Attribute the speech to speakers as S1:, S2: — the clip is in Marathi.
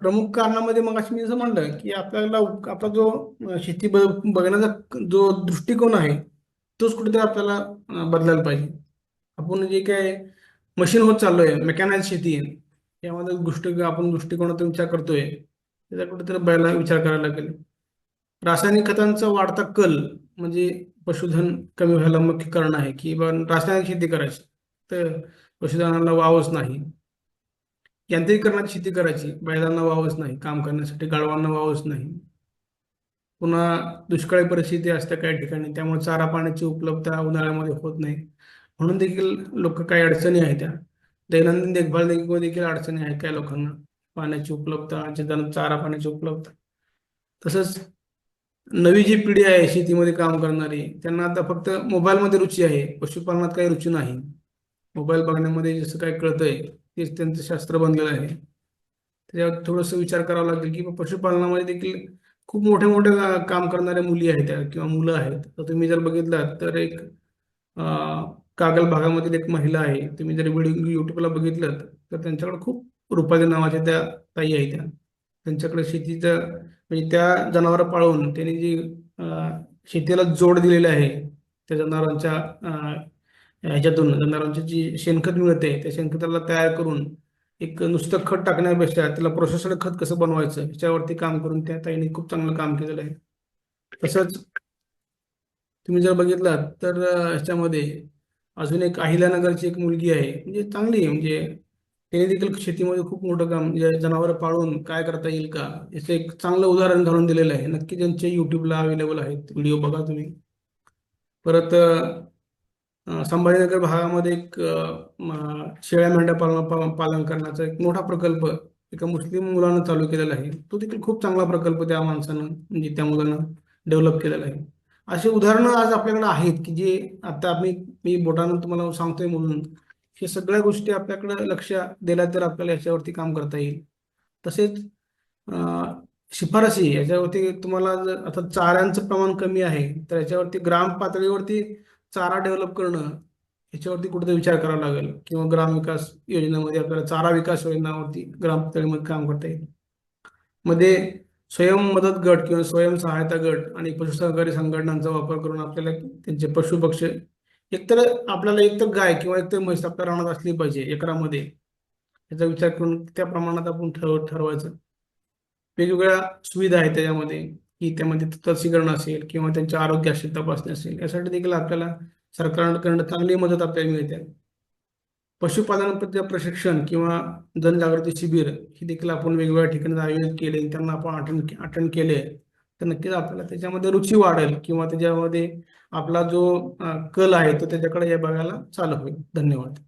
S1: प्रमुख कारणामध्ये मग मी असं म्हणलं की आपल्याला आपला जो शेती ब- बघण्याचा जो दृष्टिकोन आहे तोच कुठेतरी आपल्याला बदलायला पाहिजे. आपण जे काय मशीन होत चाललोय मेकॅनाइज शेती यामध्ये गोष्टी आपण दृष्टिकोनातून विचार करतोय त्याचा कुठेतरी बघायला विचार करायला लागेल. रासायनिक खतांचा वाढता कल म्हणजे पशुधन कमी व्हायला मुख्य कारण आहे की बा रासायनिक शेती करायची तर पशुधनाला वावच नाही. यांत्रिकरणाची शेती करायची. बैलांना वावच नाही काम करण्यासाठी गाळवांना वावच नाही. पुन्हा दुष्काळी परिस्थिती असते काही ठिकाणी त्यामुळे चारा पाण्याची उपलब्धता उन्हाळ्यामध्ये होत नाही. म्हणून देखील लोक काही अडचणी आहेत त्या. दैनंदिन देखभाल देखील देखील अडचणी आहेत काही लोकांना. पाण्याची उपलब्धता ज्यांना चारा पाण्याची उपलब्धता. तसंच नवी जी पिढी आहे शेतीमध्ये काम करणारी त्यांना आता फक्त मोबाईलमध्ये रुची आहे. पशुपालनात काही रुची नाही. मोबाईल बघण्यामध्ये जसं काय कळतंय तेच त्यांचं शास्त्र बनलेलं आहे. त्याच्यावर थोडंसं विचार करावा लागेल की पशुपालनामध्ये देखील खूप मोठे मोठे काम करणाऱ्या मुली आहेत त्या किंवा मुलं आहेत. तर तुम्ही जर बघितलात तर एक कागल भागामधील एक महिला आहे. तुम्ही जर व्हिडिओ युट्यूबला बघितलं तर त्यांच्याकडे खूप रुपाली नावाच्या त्या ताई आहेत. त्या त्यांच्याकडे शेतीचं म्हणजे त्या जनावरं पाळून त्यांनी जी शेतीला जोड दिलेली आहे त्या जनावरांच्या ह्याच्यातून जनावरांची जी शेणखत मिळते त्या शेणखताला तयार करून एक नुसतं खत टाकण्यापेक्षा त्याला प्रोसेसड खत कसं बनवायचं ह्याच्यावरती काम करून त्या ताईने खूप चांगलं काम केलेलं आहे. तसंच तुम्ही जर बघितलात तर ह्याच्यामध्ये अजून एक अहिल्यानगरची एक मुलगी आहे म्हणजे चांगली आहे म्हणजे तिने देखील शेतीमध्ये खूप मोठं काम म्हणजे जनावर पाळून काय करता येईल का याचं एक चांगलं उदाहरण घालून दिलेलं आहे. नक्की त्यांचे युट्यूबला अवेलेबल आहेत व्हिडिओ बघा तुम्ही. परत संभाजीनगर भागामध्ये एक म, शेळ्या मेंढ्या पालन पा- पालन करण्याचा एक मोठा प्रकल्प एका मुस्लिम मुलानं चालू केलेला आहे. तो देखील खूप चांगला प्रकल्प त्या माणसानं म्हणजे त्या मुलानं डेव्हलप केलेला आहे. अशी उदाहरणं आज आपल्याकडे आहेत की जे आता आम्ही मी बोटानं तुम्हाला सांगतोय म्हणून हे सगळ्या गोष्टी आपल्याकडे लक्ष दिल्या तर आपल्याला याच्यावरती काम करता येईल. तसेच शिफारसी याच्यावरती तुम्हाला जर आता चाऱ्यांचं प्रमाण कमी आहे तर याच्यावरती ग्राम पातळीवरती चारा डेव्हलप करणं याच्यावरती कुठेतरी विचार करावा लागेल. किंवा ग्राम विकास योजनेमध्ये आपल्याला चारा विकास योजनावरती ग्राम पातळीमध्ये काम करता येईल. मध्ये स्वयं मदत गट किंवा स्वयं सहायता गट आणि पशुसहकारी संघटनांचा वापर करून आपल्याला त्यांचे पशुपक्ष एकतर आपल्याला एकतर गाय किंवा एकतर म्हैस आपल्या रानात असली पाहिजे एकरामध्ये. याचा विचार करून त्या प्रमाणात आपण ठरव ठरवायचं वेगवेगळ्या सुविधा आहेत त्याच्यामध्ये. की त्यामध्ये लसीकरण असेल किंवा त्यांच्या असेल तपासणी असेल यासाठी देखील आपल्याला सरकारकडून चांगली मदत आपल्याला मिळते. पशुपालन प्रशिक्षण किंवा जनजागृती शिबिर ही देखील आपण वेगवेगळ्या ठिकाणी आयोजित केले त्यांना आपण अटेंड अटेंड केले तर नक्कीच आपल्याला त्याच्यामध्ये रुची वाढेल किंवा त्याच्यामध्ये आपला जो कल आहे तो त्याच्याकडे या बघायला चालू होईल. धन्यवाद.